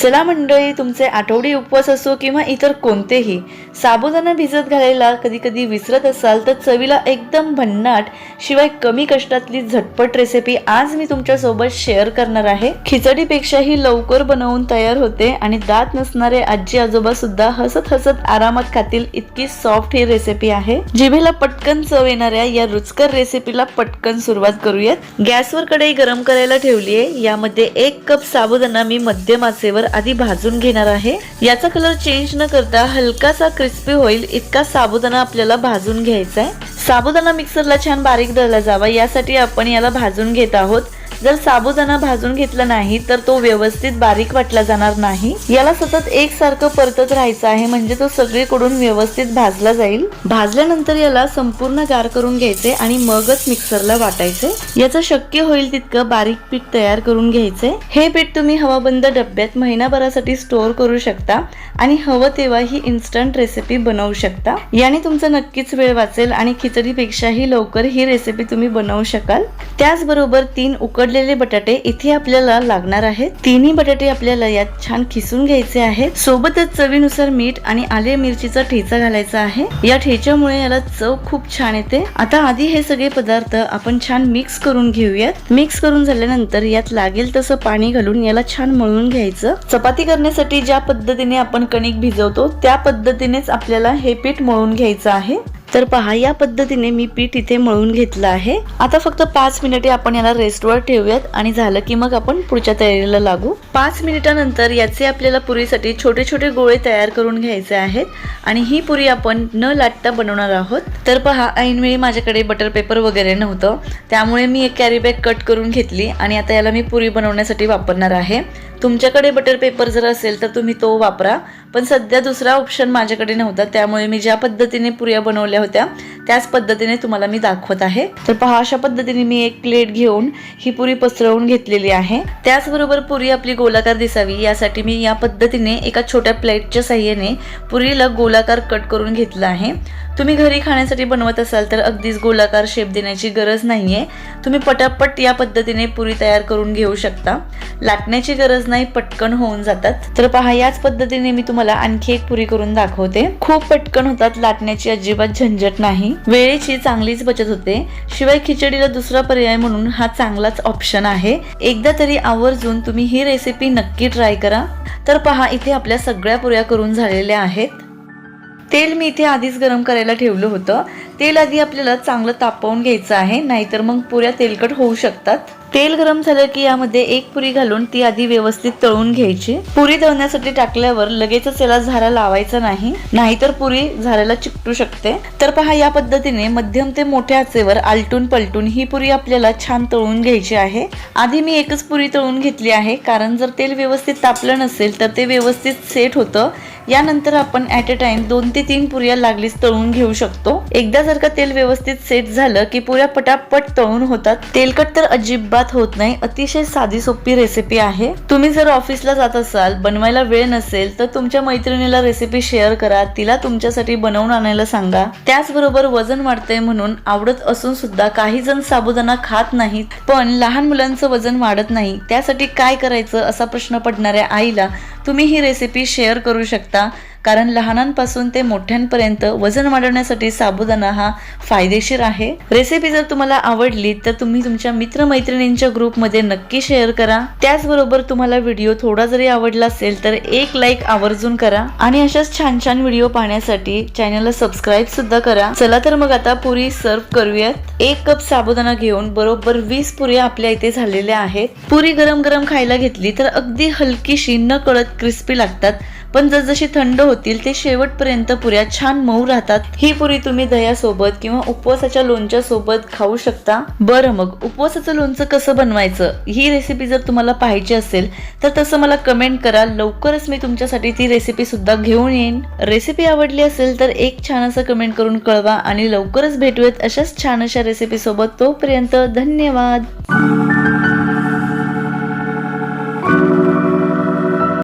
चला मंडळी तुमचे आठवडी उपवास असो किंवा इतर कोणतेही साबुदाणा भिजत घालायला कधी कधी विसरत असाल तर चवीला एकदम भन्नाट शिवाय कमी कष्टातली झटपट रेसिपी आज मी तुमच्यासोबत शेअर करणार आहे. खिचडीपेक्षाही लवकर बनवून तयार होते आणि दात नसणारे आजी आजोबा सुद्धा हसत हसत आरामात खातील इतकी सॉफ्ट ही रेसिपी आहे. जिभेला पटकन चव येणाऱ्या या रुचकर रेसिपीला पटकन सुरुवात करूयात. गॅसवर कढई गरम करायला ठेवली आहे यामध्ये एक कप साबुदाणा मी मध्यम आचेवर आधी भाजून घेणार आहे. याचा कलर चेंज न करता हलकासा क्रिस्पी होईल इतका साबुदाणा आपल्याला भाजून घ्यायचा आहे. साबुदाणा मिक्सरला छान बारीक दळला जावा यासाठी आपण याला भाजून घेत आहोत. जर साबुदाणा भाजून घेतला नाही तर तो व्यवस्थित बारीक वाटला जाणार नाही. याला सतत एकसारखं परतत राहायचं आहे म्हणजे तो सगळीकडून व्यवस्थित भाजला जाईल. भाजल्यानंतर याला संपूर्ण गार करून घ्यायचे आणि मगच मिक्सरला वाटायचे. याचं शक्य होईल तितकं बारीक पीठ तयार करून घ्यायचे. हे पीठ तुम्ही हवाबंद डब्यात महिनाभरासाठी स्टोअर करू शकता आणि हवं तेव्हा ही इन्स्टंट रेसिपी बनवू शकता. याने तुमचा नक्कीच वेळ वाचेल आणि खिचडीपेक्षाही लवकर ही रेसिपी तुम्ही बनवू शकाल. त्याचबरोबर तीन उकडलेले बटाटे इथे आपल्याला लागणार आहेत. तिन्ही बटाटे आपल्याला यात छान खिसून घ्यायचे आहेत. सोबतच चवीनुसार मीठ आणि आले मिरचीचा ठेचा घालायचा आहे. या ठेच्यामुळे याला चव खूप छान येते. आता आधी हे सगळे पदार्थ आपण छान मिक्स करून घेऊयात. मिक्स करून झाल्यानंतर यात लागेल तसं पाणी घालून याला छान मळून घ्यायचं. चपाती करण्यासाठी ज्या पद्धतीने आपण कणिक भिजवतो त्या पद्धतीनेच आपल्याला हे पीठ मळून घ्यायचं आहे. तर पहा या पद्धतीने मी पीठ इथे मळून घेतलं आहे. आता फक्त पाच मिनिटे आपण याला रेस्टवर ठेवूयात आणि झालं की मग आपण पुढच्या तयारीला लागू. पाच मिनिटानंतर याचे आपल्याला पुरीसाठी छोटे छोटे गोळे तयार करून घ्यायचे आहेत आणि ही पुरी आपण न लाटता बनवणार आहोत. तर पहा ऐनवेळी माझ्याकडे बटर पेपर वगैरे नव्हतं त्यामुळे मी एक कॅरी बॅग कट करून घेतली आणि आता याला मी पुरी बनवण्यासाठी वापरणार आहे. तुमच्याकडे बटर पेपर जर असेल तर तुम्ही तो वापरा. पण सध्या दुसरा ऑप्शन माझ्याकडे नव्हता. त्यामुळे मी ज्या पद्धतीने पुऱ्या बनवल्या होत्या त्याच पद्धतीने तुम्हाला मी दाखवत आहे. तर पहा अशा पद्धतीने मी एक प्लेट घेऊन ही पुरी पसरवून घेतलेली आहे. त्याचबरोबर पुरी आपली गोलाकार दिसावी. यासाठी मी या पद्धतीने एका छोट्या प्लेटच्या साह्याने पुरीला गोलाकार कट करून घेतला आहे. तुम्ही घरी खाण्यासाठी बनवत असाल तर अगदीच गोलाकार शेप देण्याची गरज नाहीये. तुम्ही पटापट या पद्धतीने पुरी तयार करून घेऊ शकता. लाटण्याची गरज नाही पटकन होऊन जातात. तर पहा याच पद्धतीने मी तुम्हाला आणखी एक पुरी करून दाखवते. खूप पटकन होतात लाटण्याची अजिबात झंझट नाही. वेळेची चांगलीच बचत होते. शिवाय खिचडीला दुसरा पर्याय म्हणून हा चांगलाच ऑप्शन आहे. एकदा तरी आवर्जून तुम्ही ही रेसिपी नक्की ट्राय करा. तर पहा इथे आपल्या सगळ्या पुऱ्या करून झालेल्या आहेत. तेल मी इथे आधीच गरम करायला ठेवलं होतं. तेल आधी आपल्याला चांगलं तापवून घ्यायचं आहे नाहीतर मग पुऱ्या तेलकट होऊ शकतात. तेल गरम झालं की यामध्ये एक पुरी घालून ती आधी व्यवस्थित तळून घ्यायची. पुरी तळण्यासाठी टाकल्यावर लगेचच याला झारा लावायचा नाही नाहीतर पुरी झाराला चिकटू शकते. तर पहा या पद्धतीने मध्यम ते मोठ्या आचेवर आलटून पलटून ही पुरी आपल्याला छान तळून घ्यायची आहे. आधी मी एकच पुरी तळून घेतली आहे कारण जर तेल व्यवस्थित तापलं नसेल तर ते व्यवस्थित सेट होतं. यानंतर आपण ॲट अ टाइम दोन ते तीन पुऱ्या लागलीच तळून घेऊ शकतो. एकदा जर का तेल व्यवस्थित सेट झालं की पुऱ्या पटापट तळून होतात तेलकट तर अजिबात होत नाही अतिशय साधी सोपी रेसिपी आहे. तुम्ही जर ऑफिसला जात असाल बनवायला वेळ नसेल तर तुमच्या मैत्रिणीला रेसिपी शेअर करा तिला तुमच्यासाठी बनवून आणायला सांगा. त्याचबरोबर वजन वाढतंय म्हणून आवडत असून सुद्धा काही जण साबुदाणा खात नाहीत पण लहान मुलांचं वजन वाढत नाही. त्यासाठी काय करायचं असा प्रश्न पडणाऱ्या आईला तुम्ही ही रेसिपी शेअर करू शकता. शकता कारण लहानांपासून ते मोठ्यांपर्यंत वजन वाढवण्यासाठी साबुदाणा हा फायदेशीर आहे. रेसिपी जर तुम्हाला आवडली तर तुम्ही तुमच्या मित्रमैत्रिणींच्या ग्रुपमध्ये नक्की शेअर करा. त्याचबरोबर तुम्हाला व्हिडिओ थोडा जरी आवडला असेल तर एक लाईक आवर्जून करा. आणि अशाच छान छान व्हिडिओ पाहण्यासाठी चॅनलला सबस्क्राईब सुद्धा करा. चला तर मग आता पुरी सर्व करूयात. एक कप साबुदाणा घेऊन बरोबर वीस पुऱ्या आपल्या इथे झालेल्या आहेत. पुरी गरम गरम खायला घेतली तर अगदी हलकीशी न कळत क्रिस्पी लागतात. पण जसजशी थंड होतील ते शेवटपर्यंत पुऱ्या छान मऊ राहतात. ही पुरी तुम्ही दह्यासोबत किंवा उपवासाच्या लोणच्या सोबत खाऊ शकता. बरं मग उपवासाचं लोणचं कसं बनवायचं? ही रेसिपी जर तुम्हाला पाहिजे असेल तर तसं मला कमेंट करा. लवकरच मी तुमच्यासाठी ती रेसिपी सुद्धा घेऊन येईन. रेसिपी आवडली असेल तर एक छान असं कमेंट करून कळवा आणि लवकरच भेटूयात अशाच छान अशा रेसिपी सोबत. तोपर्यंत धन्यवाद.